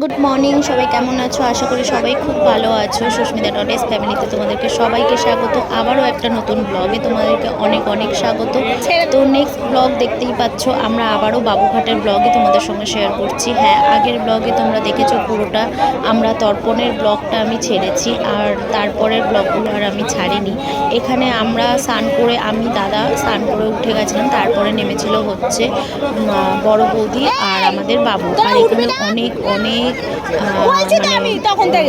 Good morning সবাই কেমন আছো? আশা করি সবাই খুব ভালো আছো। সুস্মিতা ডটেস ফ্যামিলিতে তোমাদেরকে সবাইকে স্বাগত। আবারও একটা নতুন ব্লগে তোমাদেরকে অনেক অনেক স্বাগত। তো নেক্সট ব্লগ দেখতেই পাচ্ছ, আমরা আবারও বাবুঘাটের ব্লগে তোমাদের সঙ্গে শেয়ার করছি। হ্যাঁ আগের ব্লগে তোমরা দেখেছ পুরোটা। আমরা তর্পণের ব্লগটা আমি ছেড়েছি, আর তারপরের ব্লগগুলো আর আমি ছাড়িনি। এখানে আমরা স্নান করে, আমি, দাদা স্নান করে উঠে গেছিলাম। তারপরে নেমেছিল হচ্ছে বড় বৌদি আর আমাদের বাবু। আর এখানে অনেক অনেক আহ,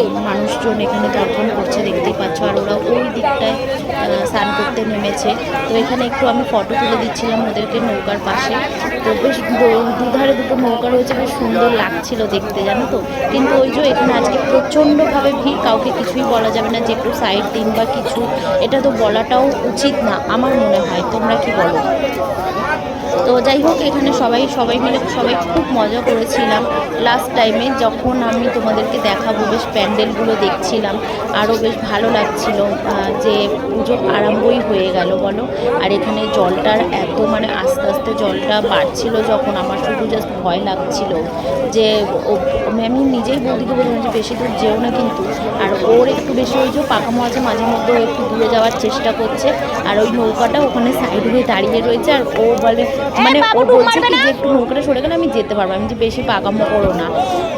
মানে মানুষজন এখানে দর্পণ করছে দেখতেই পাচ্ছ। করতে তো এখানে একটু আমি ফটো তুলে দিচ্ছিলাম ওদেরকে নৌকার পাশে। তো বেশ দুধারে দুটো নৌকা রয়েছে, বেশ সুন্দর লাগছিল দেখতে, জানো তো? কিন্তু ওই যে এখানে আজকে প্রচণ্ডভাবে ভিড়, কাউকে কিছুই বলা যাবে না যে একটু সাইড দিন বা কিছু। এটা তো বলাটাও উচিত না, আমার মনে হয়। তোমরা কি বলো? তো যাই হোক, এখানে সবাই সবাই মিলে সবাই খুব মজা করেছিলাম। লাস্ট টাইমে যখন আমি তোমাদেরকে দেখাবো, বেশ প্যান্ডেলগুলো দেখছিলাম, আরও বেশ ভালো লাগছিল যে পুজো আরম্ভই হয়ে গেল। বলো। আর এখানে জলটার এত মানে আস্তে আস্তে জলটা বাড়ছিল যখন আমার শুধু জাস্ট ভয় লাগছিল যে ও- আমি নিজেই বৌদিকে বললাম যে বেশি দূর যেও না কিন্তু। আর ওর একটু বেশি ওই যে পাকামো আছে মাঝে মধ্যে একটু দূরে যাওয়ার চেষ্টা করছে। আর ওই নৌকাটা ওখানে সাইড হয়ে দাঁড়িয়ে রয়েছে আর ও বলে মানে ও বলছে কি যে একটু নৌকাটা সরে গেলে আমি যেতে পারব আমি যে বেশি পাকামো করো না।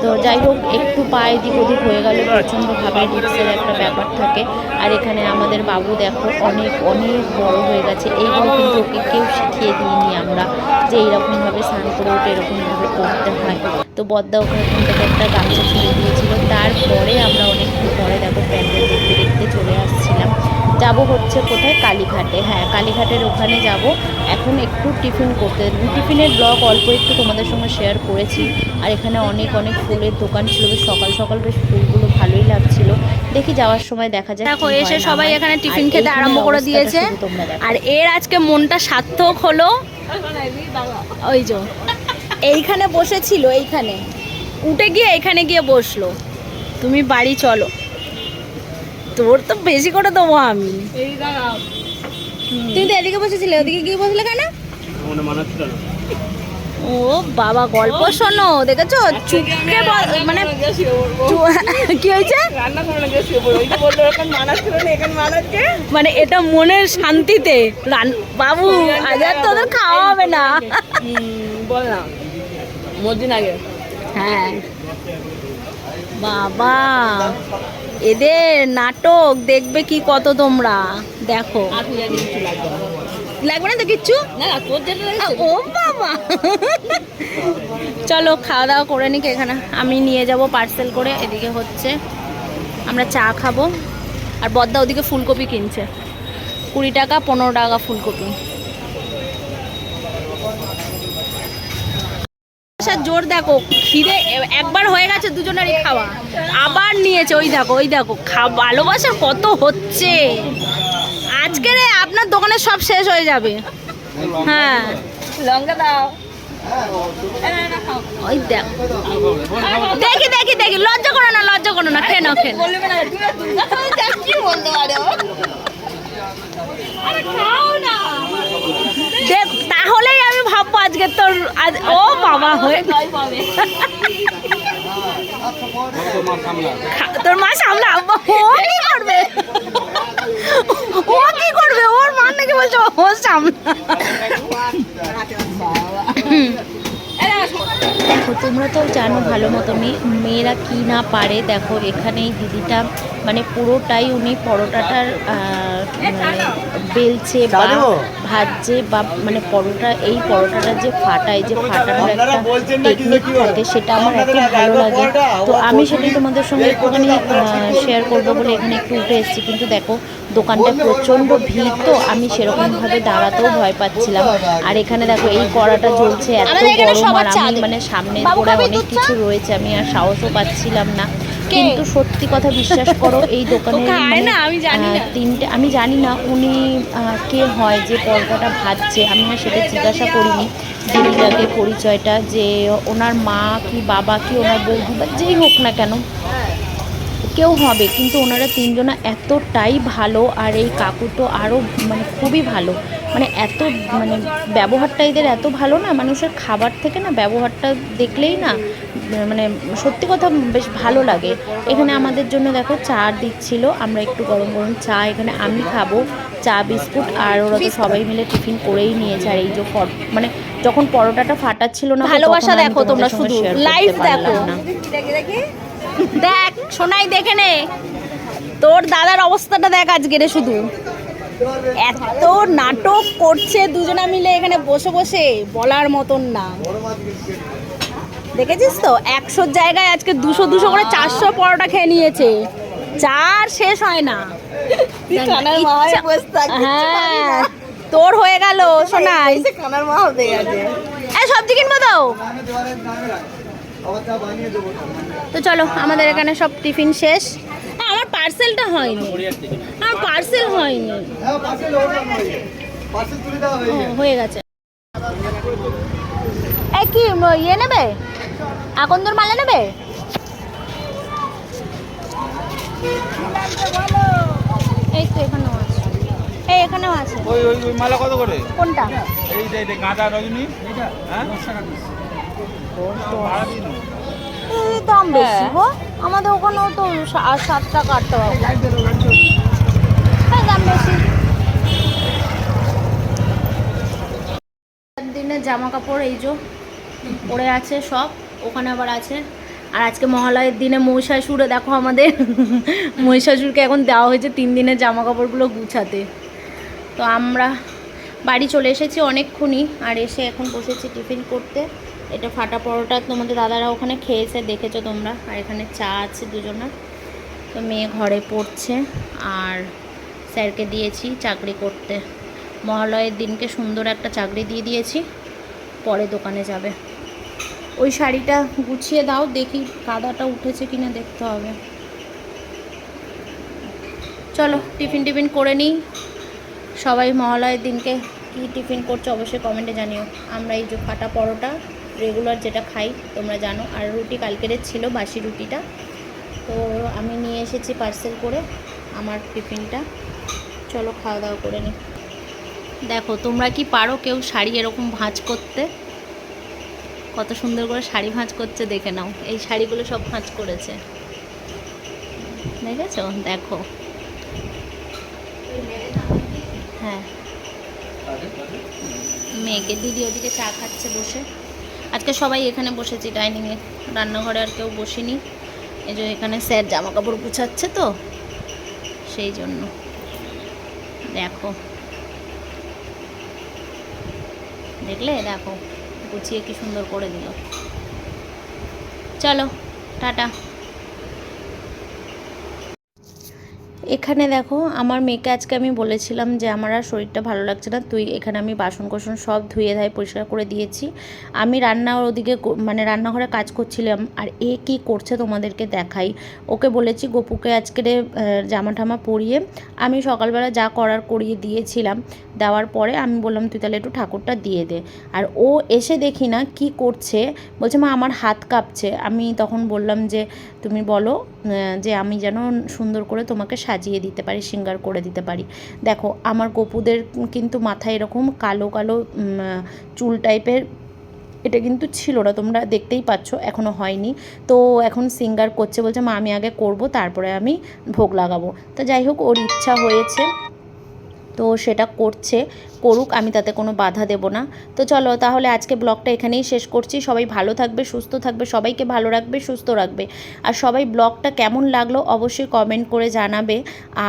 তো যাই হোক একটু পায়ে দিক ওদিক হয়ে গেলে প্রচণ্ডভাবে রিক্সের একটা ব্যাপার থাকে। আর এখানে আমাদের বাবু দেখো অনেক অনেক বড় হয়ে গেছে এইগুলো কিন্তু ওকে কেউ শিখিয়ে দিইনি আমরা যে এইরকমভাবে স্নান করে ওটা এরকমভাবে করতে হয়। তো বদ্দা ওখানে কিন্তু একটা গামছা ছেড়ে দিয়েছিল, তারপরে আমরা অনেকক্ষণ পরে দেখো প্যান্ডেল দেখতে দেখতে চলে আসছিলাম যাব হচ্ছে কোথায়? কালীঘাটে। হ্যাঁ কালীঘাটের ওখানে যাব। এখন একটু টিফিন করতে টিফিনের ব্লগ অল্প একটু তোমাদের সঙ্গে শেয়ার করেছি। আর এখানে অনেক অনেক ফুলের দোকান ছিল। বেশ সকাল সকাল বেশ ফুলগুলো ভালোই লাগছিল। দেখি যাওয়ার সময় দেখা যায় দেখো এসে সবাই এখানে টিফিন খেতে আরম্ভ করে দিয়েছে। আর এর আজকে মনটা সার্থক হলো। ওই যে। এইখানে বসেছিল এইখানে। উঠে গিয়ে এখানে গিয়ে বসল। তুমি বাড়ি চলো। তোর তো বেশি করে দেবো আমি। তুমি তো এদিকে বসেছিলে ওদিকে গিয়ে বসলে কেন? ও বাবা গল্প শোনো দেখেছ? চুপকে মানে কি হয়েছে? মানে এটা মনের শান্তিতে। বাবু আজ আর তোদের খাওয়া হবে না। বল না। মদিন আগে। হ্যাঁ। বাবা। এদের নাটক দেখবে কি কত তোমরা? দেখো। লাগবে না। তো কিচ্ছু? ও বাবা। চলো খাওয়া দাওয়া করে নিক এখানে। আমি নিয়ে যাব পার্সেল করে এদিকে হচ্ছে। আমরা চা খাব। আর বদ্দা ওদিকে ফুলকপি কিনছে। কুড়ি টাকা পনেরো টাকা ফুলকপি। আচ্ছা জোর দেখো খিদে একবার হয়ে গেছে দুজনেরই খাওয়া। আবার নিয়েছে ওই দেখো ওই দেখো খা ভালোবাসার কত হচ্ছে। আজকে রে আপনার দোকানে সব শেষ হয়ে যাবে। হ্যাঁ। লঙ্কা দাও। ওই দেখ। দেখি দেখি দেখি লজ্জা করো না লজ্জা করো না খেয়ে নাও খেয়ে তাহলেই ভাববো আজকে তোর আজ ও বাবা হয়ে তোর মা সামলা ও কি করবে? ও কি করবে? ওর মা নাকি বলছে ও সামলা দেখো তোমরা তো জানো ভালো মতো মেয়ে মেয়েরা কি না পারে। দেখো এখানে এই দিদিটা মানে পুরোটাই উনি পরোটাটার মানে বেলছে বা ভাজছে বা মানে পরোটা এই পরোটাটা যে ফাটায় যে ফাটানোর একটা টেকনিক থাকে সেটা আমার এত ভালো লাগে। তো আমি সেটাই তোমাদের সঙ্গে একটুখানি শেয়ার করব বলে এখানে একটু উঠে এসেছি। কিন্তু দেখো দোকানটা প্রচণ্ড ভিড় তো আমি সেরকমভাবে দাঁড়াতেও ভয় পাচ্ছিলাম। আর এখানে দেখো এই কড়াটা জ্বলছে এত গরম আর আমি মানে সামনে পড়ে অনেক কিছু রয়েছে আমি আর সাহসও পাচ্ছিলাম না। কিন্তু সত্যি কথা বিশ্বাস করো এই দোকানে ও খায় না, আমি জানি না। তিনটে আমি জানি না উনি কে হয় যে পরোটাটা ভাজছে। আমি না সেটা জিজ্ঞাসা করিনি। দিদিটাকে পরিচয়টা যে ওনার মা কি বাবা কি ওনার বৌদি বা যেই হোক না কেন কেউ হবে কিন্তু ওনারা তিনজনা এতটাই ভালো আর এই কাকু তো আরও মানে খুবই ভালো। মানে এত মানে ব্যবহারটা এদের এত ভালো না মানুষের খাবার থেকে না ব্যবহারটা দেখলেই না মানে সত্যি কথা বেশ ভালো লাগে। এখানে আমাদের জন্য দেখো চা দিচ্ছিল আমরা একটু গরম গরম চা এখানে আমি খাব চা বিস্কুট আর ওরা তো সবাই মিলে টিফিন করেই নিয়েছে আর এই যে মানে যখন পরোটাটা ফাটাচ্ছিল না ভালোবাসা দেখো তোমরা শুধু লাইভ দেখো। না। দেখ সোনাই দেখে নে। তোর দাদার অবস্থাটা দেখ আজকে রে শুধু। এত নাটক করছে দুজনা মিলে এখানে বসে বসে বলার মতন না। দেখেছিস তো? একশোর জায়গায় আজকে দুশো দুশো করে চারশো পরোটা খেয়ে নিয়েছে। চার শেষ হয় না। কানার হয়ে তোর হয়ে গেল সোনাই। এসে কানার মা গেছে তো চলো আমাদের এখানে সব টিফিন শেষ। হ্যাঁ, আমার পার্সেলটা হয়নি। আমার পার্সেল হয়নি। হয়ে গেছে এই কি ইয়ে নেবে? আকন্দর মালা নেবে? এই তো এখানেও আছে। এই এখানেও আছে। ওই ওই ওই মালা কত করে? কোনটা? এই যে গাঁদা রজনী। হ্যাঁ? ভাড়া দিন এই দাম বেশি গো। আমাদের ওখানেও তো সাত টাকা আট টাকা হ্যাঁ, দাম বেশি। দিনের জামা কাপড় এই যে পরে আছে সব ওখানে আবার আছে। আর আজকে মহালয়ের দিনে মহিষাসুরে দেখো আমাদের মহিষাসুরকে এখন দেওয়া হয়েছে তিন দিনের জামা কাপড়গুলো গুছাতে। তো আমরা বাড়ি চলে এসেছি অনেকক্ষণই, আর এসে এখন বসেছি টিফিন করতে। এটা ফাটা পরোটা তোমাদের দাদারা ওখানে খেয়েছে, দেখেছ তোমরা? আর এখানে চা আছে দুজনের তো মেয়ে ঘরে পড়ছে, আর স্যারকে দিয়েছি চাকরি করতে। মহালয়ের দিনকে সুন্দর একটা চাকরি দিয়ে দিয়েছি, পরে দোকানে যাবে। ওই শাড়িটা গুছিয়ে দাও, দেখি কাদাটা উঠেছে কিনা দেখতে হবে। চলো, টিফিন টিফিন করে নিই। সবাই মহালয়ের দিনকে কী টিফিন করছ অবশ্যই কমেন্টে জানিও। আমরা এই যে ফাটা পরোটা রেগুলার যেটা খাই, তোমরা জানো। আর রুটি কালকেরের ছিল বাসি রুটিটা। তো আমি নিয়ে এসেছি পার্সেল করে আমার টিফিনটা। চলো খাওয়া দাওয়া করে নিই দেখো, তোমরা কি পারো কেউ শাড়ি এরকম ভাঁজ করতে? কত সুন্দর করে শাড়ি ভাঁজ করছে, দেখে নাও। এই শাড়িগুলো সব ভাঁজ করেছে। দেখেছ? দেখো। হ্যাঁ। মেয়েকে দিদি ওদিকে চা খাচ্ছে বসে। আজকে সবাই এখানে বসেছি ডাইনিংয়ে রান্নাঘরে আর কেউ বসিনি। এই যে এখানে স্যার জামা কাপড় গুছাচ্ছে তো সেই জন্য। দেখো। দেখলে? দেখো। গুছিয়ে কি সুন্দর করে দিল। চলো টাটা। এখানে দেখো, আমার মেয়েকে আজকে আমি বলেছিলাম যে আমার আর শরীরটা ভালো লাগছে না, তুই এখানে আমি বাসন কোসন সব ধুয়ে ধায় পরিষ্কার করে দিয়েছি। আমি রান্নার ওদিকে মানে রান্নাঘরে কাজ করছিলাম, আর এ কি করছে তোমাদেরকে দেখাই। ওকে বলেছি, গপুকে আজকে জামা ঠামা পরিয়ে আমি সকালবেলা যা করার করিয়ে দিয়েছিলাম, দেওয়ার পরে আমি বললাম, তুই তাহলে একটু ঠাকুরটা দিয়ে দে। আর ও এসে দেখি না কি করছে, বলছে, মা, আমার হাত কাঁপছে। আমি তখন বললাম যে, তুমি বলো যে আমি যেন সুন্দর করে তোমাকে সাজিয়ে দিতে পারি, সিঙ্গার করে দিতে পারি। দেখো, আমার গপুদের কিন্তু মাথায় এরকম কালো কালো চুল টাইপের এটা কিন্তু ছিল না, তোমরা দেখতেই পাচ্ছ এখনও হয়নি। তো এখন সিঙ্গার করছে বলছে, মা, আমি আগে করব, তারপরে আমি ভোগ লাগাবো। তো যাই হোক, ওর ইচ্ছা হয়েছে। তো সেটা করছে, করুক, আমি তাতে কোনো বাধা দেব না। তো চলো, তাহলে আজকে ব্লগটা এখানেই শেষ করছি। সবাই ভালো থাকবে, সুস্থ থাকবে, সবাইকে ভালো রাখবে, সুস্থ রাখবে। আর সবাই ব্লগটা কেমন লাগল অবশ্যই কমেন্ট করে জানাবে।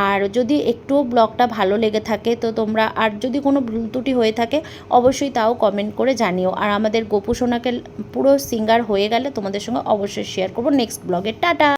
আর যদি একটুও ব্লগটা ভালো লেগে থাকে, তো তোমরা, আর যদি কোনো ভুল ত্রুটি হয়ে থাকে, অবশ্যই তাও কমেন্ট করে জানিও। আর আমাদের গোপু সোনাকে পুরো সিঙ্গার হয়ে গেলে তোমাদের সঙ্গে অবশ্যই শেয়ার করব নেক্সট ব্লগে। টাটা!